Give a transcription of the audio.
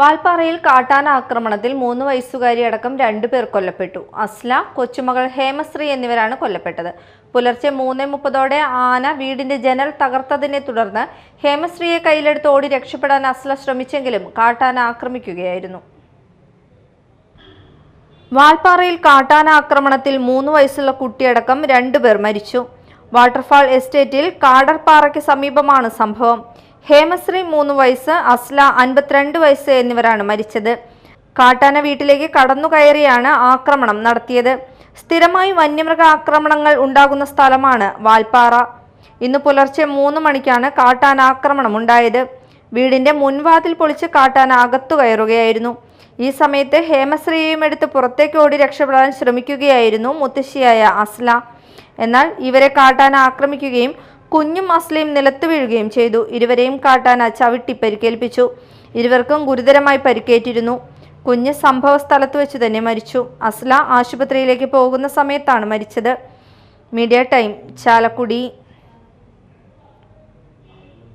വാൽപ്പാറയിൽ കാട്ടാന ആക്രമണത്തിൽ മൂന്ന് വയസ്സുകാരി അടക്കം രണ്ടുപേർ കൊല്ലപ്പെട്ടു. അസ്ല കൊച്ചുമകൾ ഹേമശ്രീ എന്നിവരാണ് കൊല്ലപ്പെട്ടത്. പുലർച്ചെ മൂന്ന് മുപ്പതോടെ ആന വീടിന്റെ ജനൽ തകർത്തതിനെ തുടർന്ന് ഹേമശ്രീയെ കയ്യിലെടുത്ത് ഓടി രക്ഷപ്പെടാൻ അസ്ല ശ്രമിച്ചെങ്കിലും കാട്ടാന ആക്രമിക്കുകയായിരുന്നു. വാൽപ്പാറയിൽ കാട്ടാന ആക്രമണത്തിൽ മൂന്ന് വയസ്സുള്ള കുട്ടിയടക്കം രണ്ടുപേർ മരിച്ചു. വാട്ടർഫാൾ എസ്റ്റേറ്റിൽ കാടർപ്പാറയ്ക്ക് സമീപമാണ് സംഭവം. ഹേമശ്രീ മൂന്ന് വയസ്സ് അസ്ല അൻപത്തിരണ്ട് വയസ്സ് എന്നിവരാണ് മരിച്ചത്. കാട്ടാന വീട്ടിലേക്ക് കടന്നു കയറിയാണ് ആക്രമണം നടത്തിയത്. സ്ഥിരമായി വന്യമൃഗ ആക്രമണങ്ങൾ ഉണ്ടാകുന്ന സ്ഥലമാണ് വാൽപ്പാറ. ഇന്ന് പുലർച്ചെ മൂന്ന് മണിക്കാണ് കാട്ടാന ആക്രമണം ഉണ്ടായത്. വീടിന്റെ മുൻവാതിൽ പൊളിച്ച് കാട്ടാന അകത്തു കയറുകയായിരുന്നു. ഈ സമയത്ത് ഹേമശ്രീയും എടുത്ത് പുറത്തേക്ക് ഓടി രക്ഷപ്പെടാൻ ശ്രമിക്കുകയായിരുന്നു മുത്തശ്ശിയായ അസ്ല. എന്നാൽ ഇവരെ കാട്ടാന ആക്രമിക്കുകയും കുഞ്ഞും അസ്ലയും നിലത്ത് വീഴുകയും ചെയ്തു. ഇരുവരെയും കാട്ടാന ചവിട്ടി പരിക്കേൽപ്പിച്ചു. ഇരുവർക്കും ഗുരുതരമായി പരിക്കേറ്റിരുന്നു. കുഞ്ഞ് സംഭവ സ്ഥലത്ത് വെച്ച് തന്നെ മരിച്ചു. അസ്ല ആശുപത്രിയിലേക്ക് പോകുന്ന സമയത്താണ് മരിച്ചത്. Media time Chalakudy.